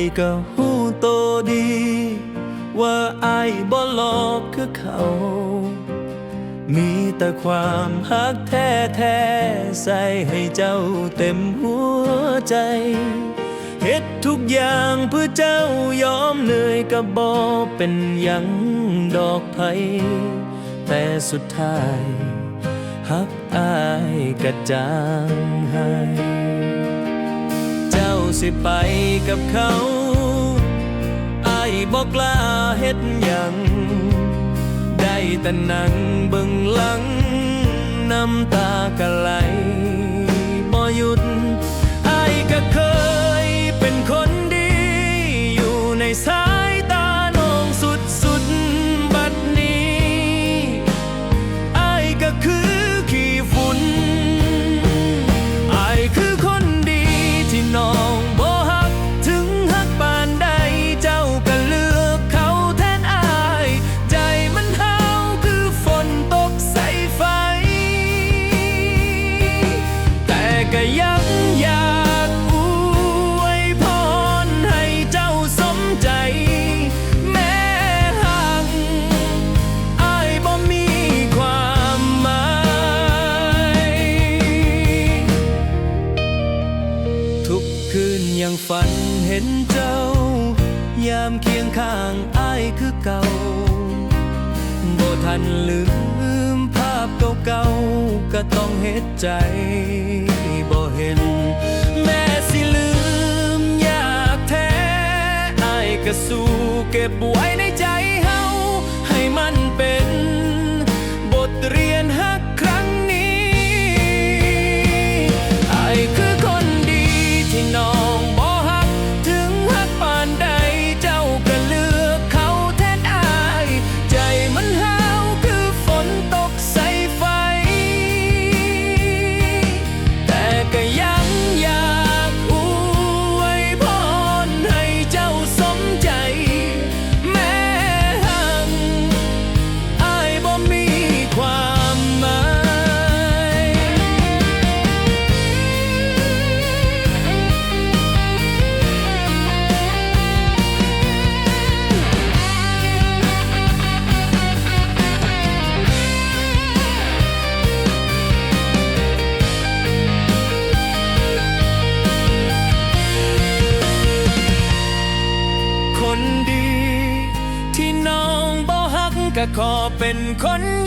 อายก็หูโตดี ว่าไอายบ่หลอกคือเขา มีแต่ความฮักแท้แท้ใส่ให้เจ้าเต็มหัวใจเฮ็ดทุกอย่างเพื่อเจ้ายอมเหนื่อยก็บอเป็นยังดอกไผแต่สุดท้ายฮักอายกระจางให้ เจ้าสิไปกับเขา บอกกล้าเฮ็ดหยังได้แต่นั่งเบิ่งหลัง น้ำตากะไหลบ่หยุด ยังฝันเห็นเจ้า ยามเคียงข้างอายคือเก่าบ่ทันลืมภาพเก่าๆก็ต้องเฮ็ดใจบ่เห็น แม่สิลืมยากแท้อายก็สู้เก็บไว้ในใจเฮา เป็นคน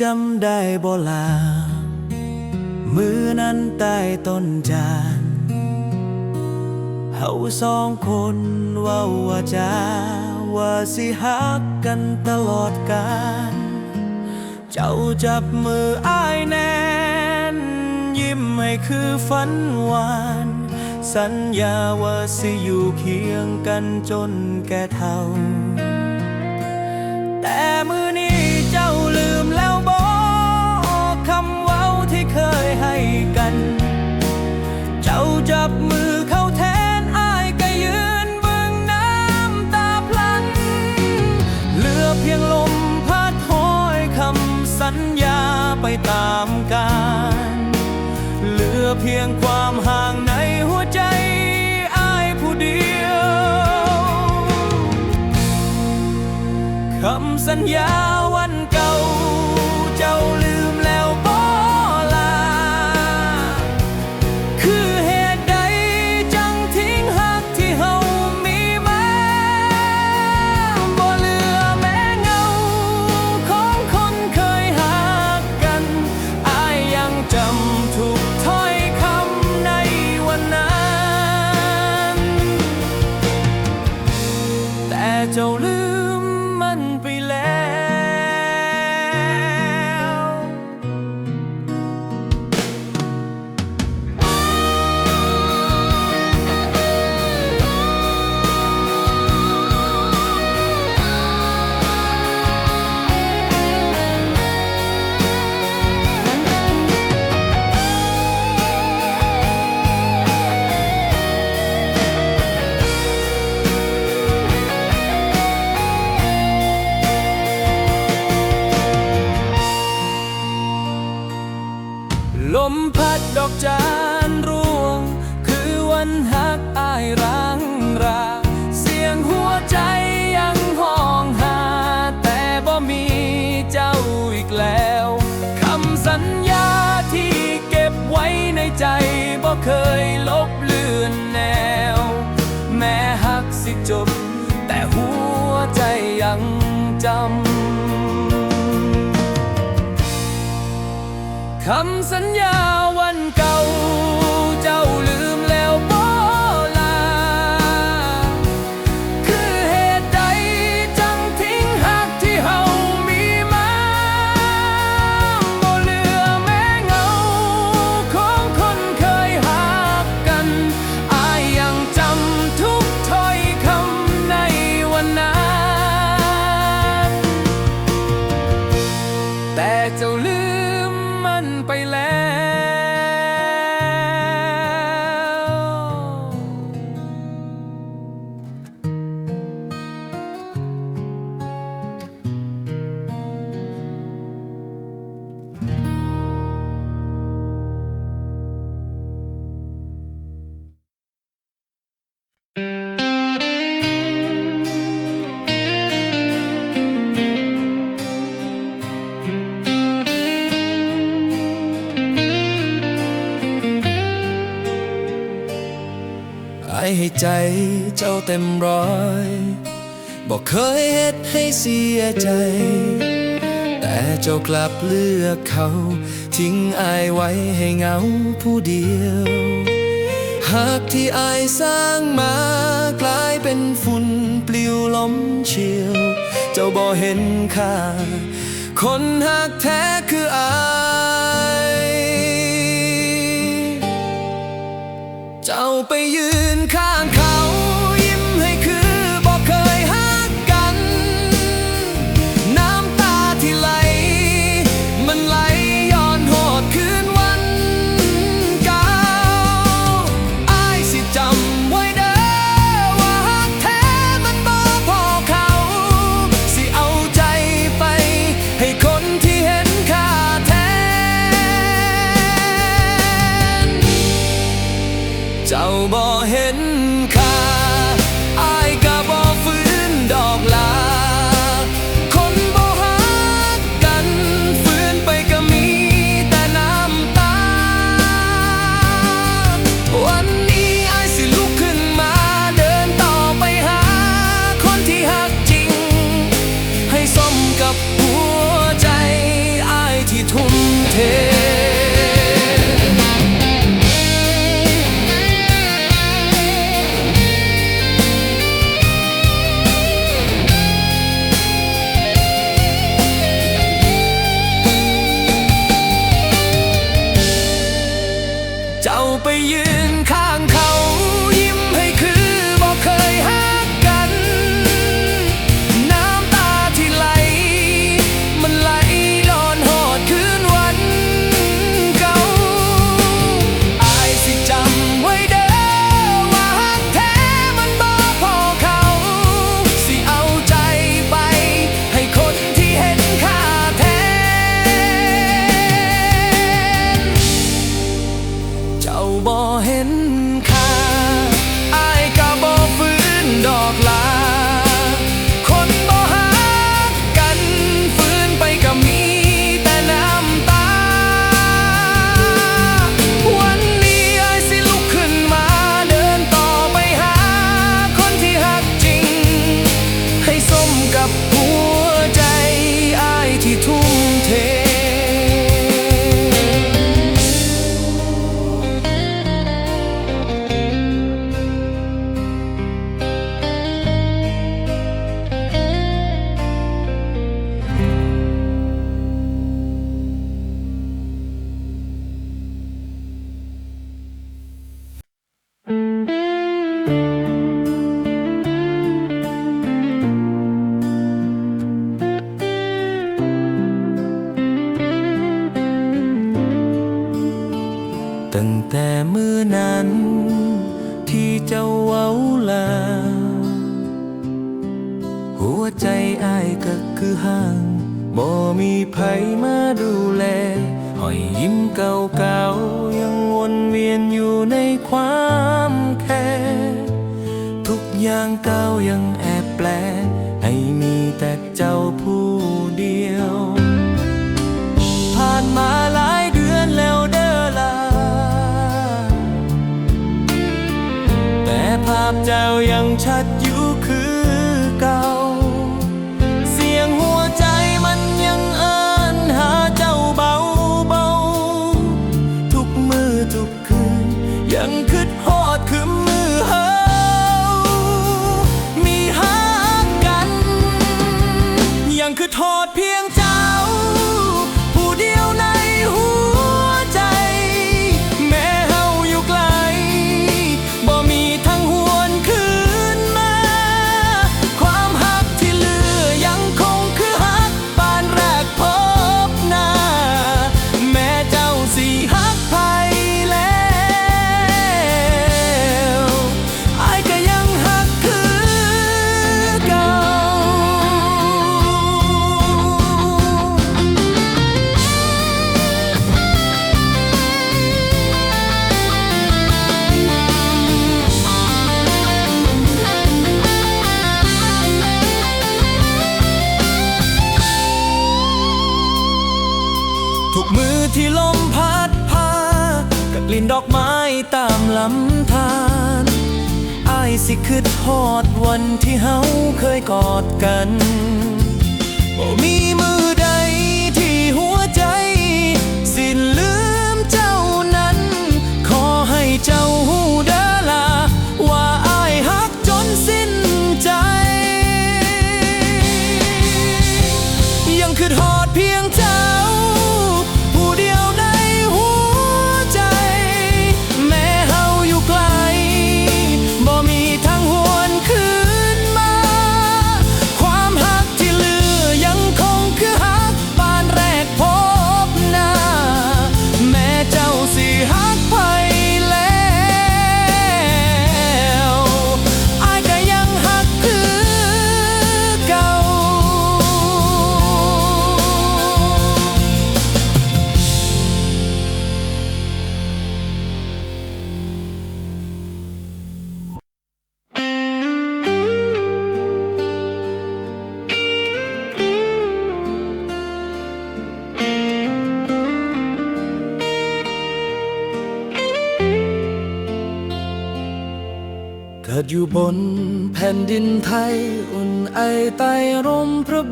จำได้บ่ลา มือนั้นใต้ต้นจานเฮาสองคนว้าว่าจาว่าสิฮักกันตลอดกาลเจ้าจับมืออ้ายแน่น ยิ้มให้คือฝันหวาน สัญญาว่าสิอยู่เคียงกันจนแก่เท่า แต่มือนี้เจ้าลืม แล้วบอกคำเว้าที่เคยให้กัน เจ้าจับมือเขาแทนอ้ายก็ยืนเบิ่งน้ำตาพลัน เหลือเพียงลมพัดห้อยคำสัญญาไปตามกาลเหลือเพียงความห่างในหัวใจอายผู้เดียว คำสัญญา เจ้าเต็มร้อยบอกเคยเฮ็ดให้เสียใจ แต่เจ้ากลับเลือกเขา ทิ้งอายไว้ให้เหงาผู้เดียวหากที่อายสร้างมากลายเป็นฝุ่นปลิวล้มเชียว เจ้าบ่เห็นค่า คนหักแท้คืออายเจ้าไปยืนข้างเขา เจ้ายังชัดอยู่ สิคิดฮอดวันที่เฮาเคยกอดกันบ่มีมือ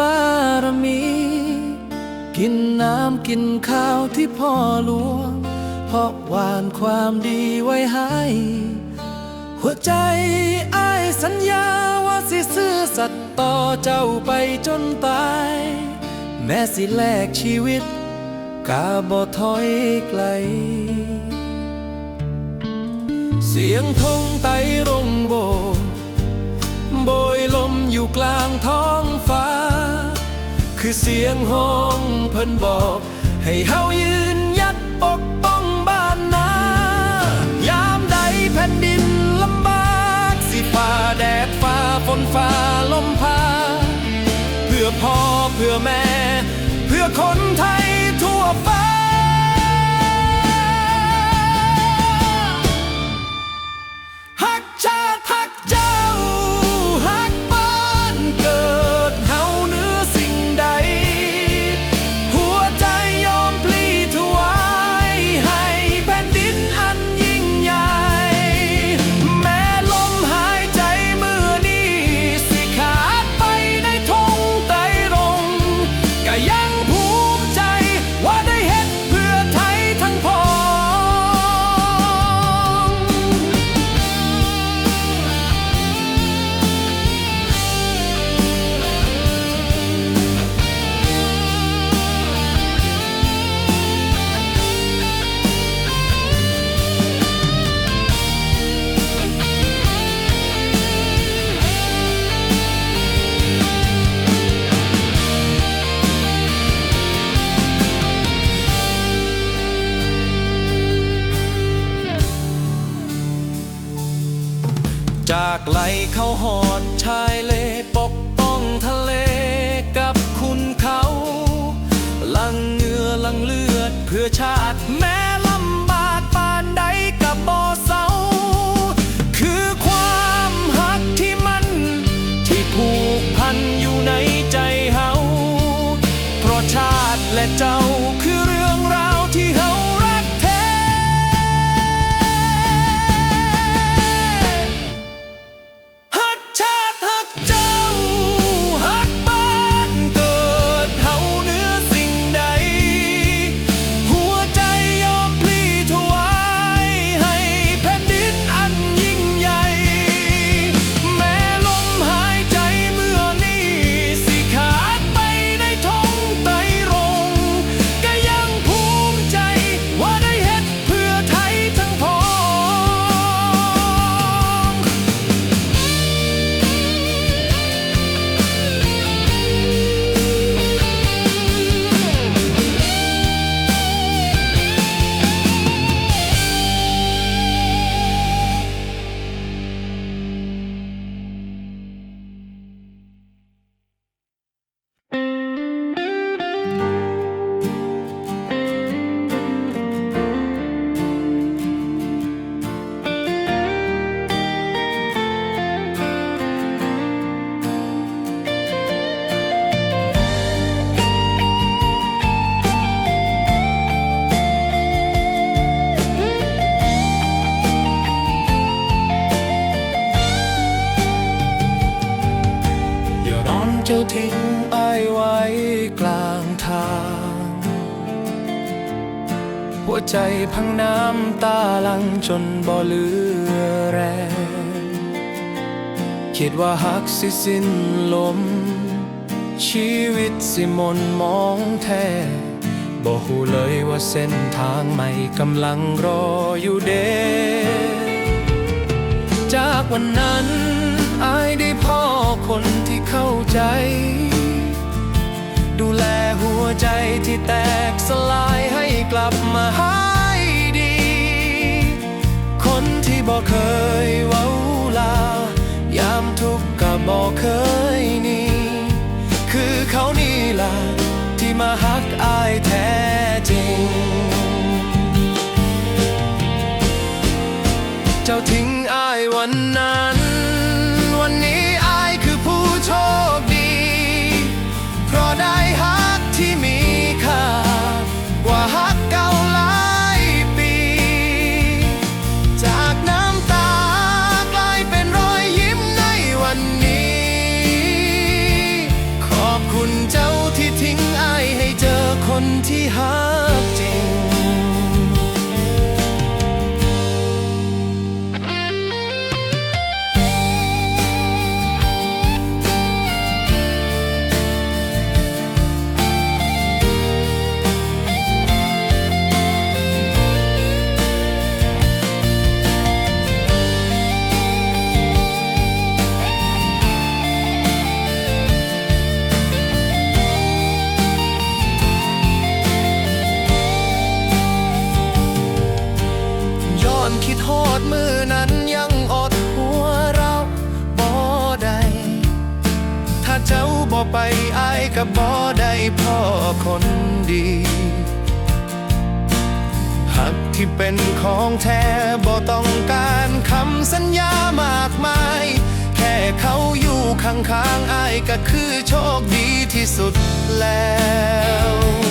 บารมี กินน้ำกินข้าวที่พ่อหลวงเพราะหวานความดีไว้ให้ หัวใจอายสัญญาว่าสิซื่อสัตย์ต่อเจ้าไปจนตาย แม้สิแลกชีวิตกาบอถอยไกล เสียงทงไตรงโบโบยลมอยู่กลางท้องฟ้า คือเสียงห้องเพิ่นบอก ให้เฮายืนยัดปกป้องบ้านนายามใดแผ่นดินลำบากสิฝ่าแดดฝ่าฝนฝ่าลมพา เพื่อพ่อเพื่อแม่ เพื่อคนไทยทั่วฟ้า ไหลเข้าหอดชายเลปกป้องทะเลกับคุณเขา ลังเงือลังเลือดเพื่อชา ทิ้งไอไว้กลางทาง หัวใจพังน้ำตาลังจนบ่เหลือแรงคิดว่าหักสิสิ้นลม ชีวิตสิมนมองแท้บ่หูเลยว่าเส้นทางใหม่กำลังรออยู่เดจากวันนั้นอายได้พ่อ คนที่เข้าใจ ดูแลหัวใจที่แตกสลายให้กลับมาหายดี คนที่บอกเคยเว้าลา ยามทุกข์ก็บอกเคยนี่ คือเขานี่ล่ะ ที่มาฮักอายแท้จริง เจ้าทิ้งอายวันนั้นวัน เป็นของแท้บ่ต้องการคำสัญญามากมาย แค่เขาอยู่ข้างๆอายก็คือโชคดีที่สุดแล้ว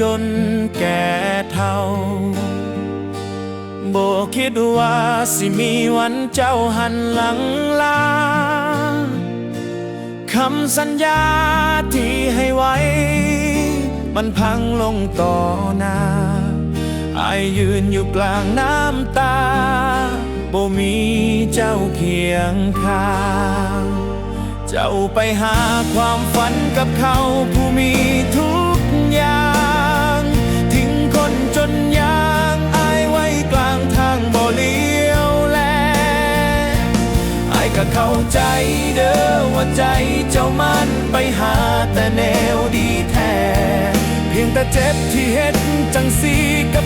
จนแก่เท่าบ่คิดว่าสิมีวันเจ้าหันหลังลาคำสัญญาที่ให้ไว้ มันพังลงต่อหน้าอายยืนอยู่กลางน้ำตาบ่มีเจ้าเคียงข้าง เจ้าไปหาความฝันกับเขาผู้มีทุก ก็เข้าใจเด้อว่าใจเจ้ามันไปหาแต่แนวดีแท้ เพียงแต่เจ็บที่เห็นจังสีกับ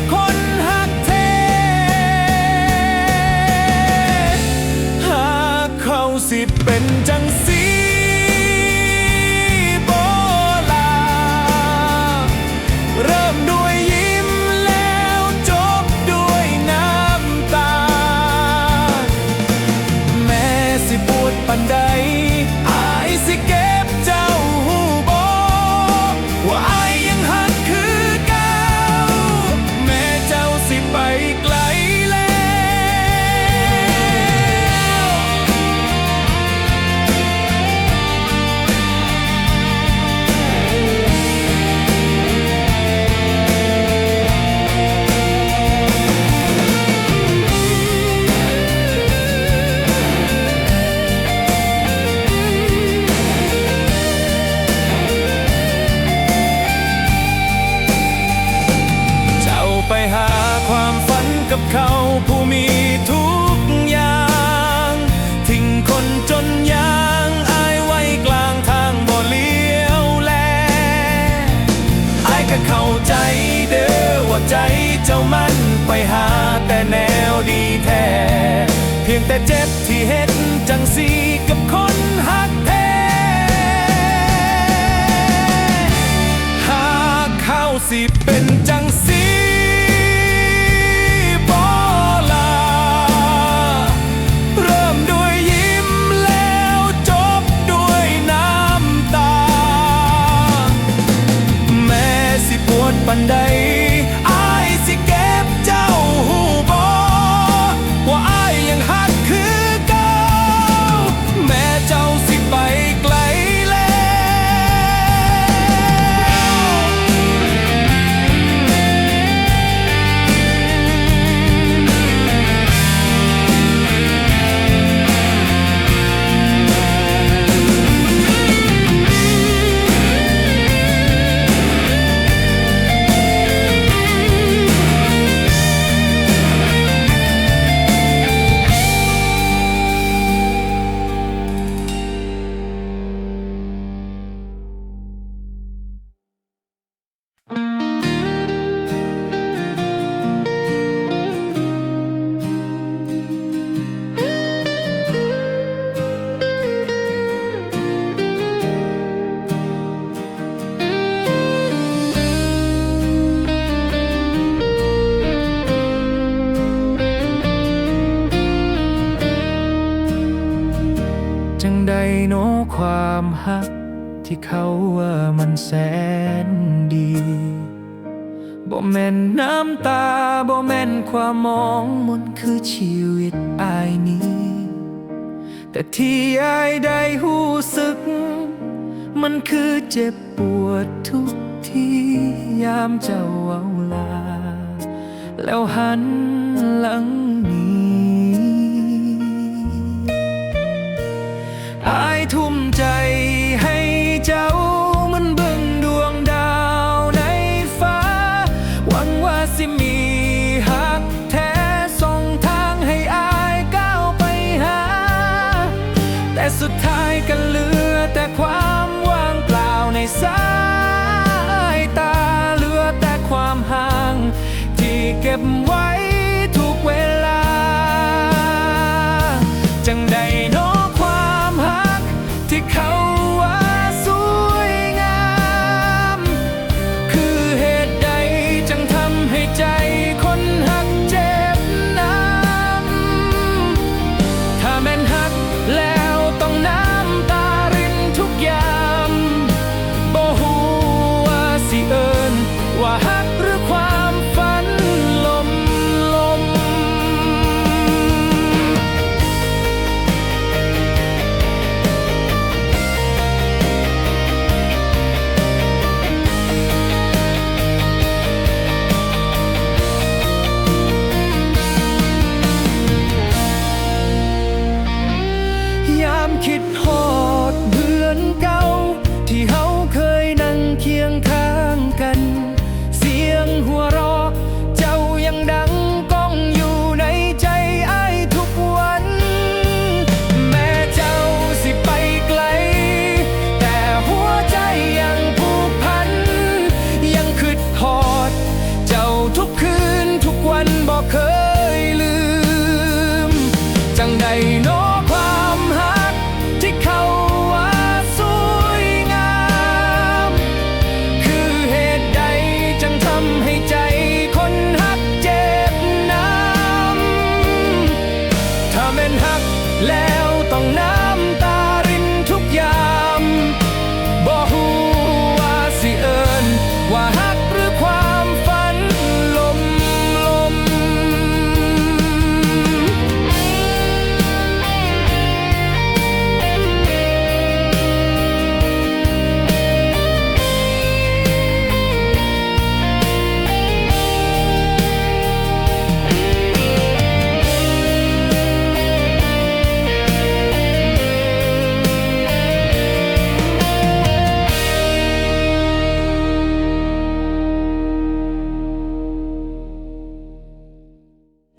แต่ที่ยายได้หูสึก มันคือเจ็บปวดทุกทียามเจ้าเอาลา แล้วหันหลัง